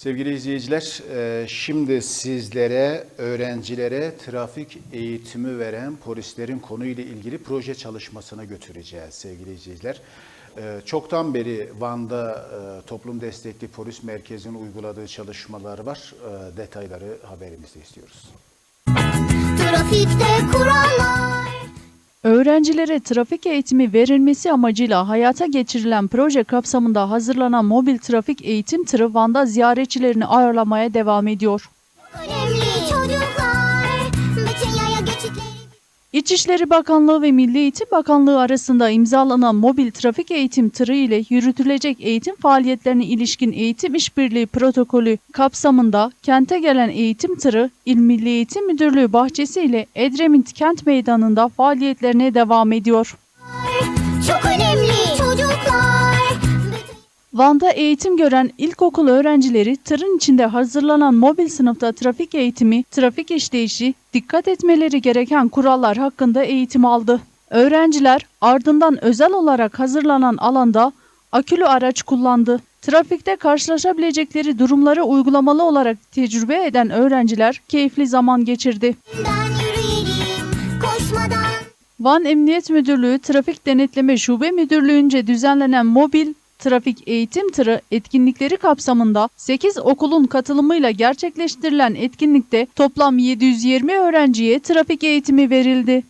Sevgili izleyiciler, e, şimdi sizlere, öğrencilere trafik eğitimi veren polislerin konuyla ilgili proje çalışmasına götüreceğiz sevgili izleyiciler. E, Çoktan beri Van'da e, Toplum Destekli Polis Merkezi'nin uyguladığı çalışmalar var. Detayları haberimizde istiyoruz. Trafikte kurallar Öğrencilere trafik eğitimi verilmesi amacıyla hayata geçirilen proje kapsamında hazırlanan mobil trafik eğitim tırı Van'da ziyaretçilerini ağırlamaya devam ediyor. önemli geçitleri İçişleri Bakanlığı ve Milli Eğitim Bakanlığı arasında imzalanan mobil trafik eğitim tırı ile yürütülecek eğitim faaliyetlerine ilişkin eğitim işbirliği protokolü kapsamında kente gelen eğitim tırı İl Milli Eğitim Müdürlüğü bahçesi ile Edremit Kent Meydanı'nda faaliyetlerine devam ediyor. Van'da eğitim gören ilkokul öğrencileri tırın içinde hazırlanan mobil sınıfta trafik eğitimi, trafik işleyişi, dikkat etmeleri gereken kurallar hakkında eğitim aldı. Öğrenciler ardından özel olarak hazırlanan alanda akülü araç kullandı. Trafikte karşılaşabilecekleri durumları uygulamalı olarak tecrübe eden öğrenciler keyifli zaman geçirdi. Van Emniyet Müdürlüğü Trafik Denetleme Şube Müdürlüğü'nce düzenlenen mobil trafik eğitim tırı etkinlikleri kapsamında 8 okulun katılımıyla gerçekleştirilen etkinlikte toplam 720 öğrenciye trafik eğitimi verildi.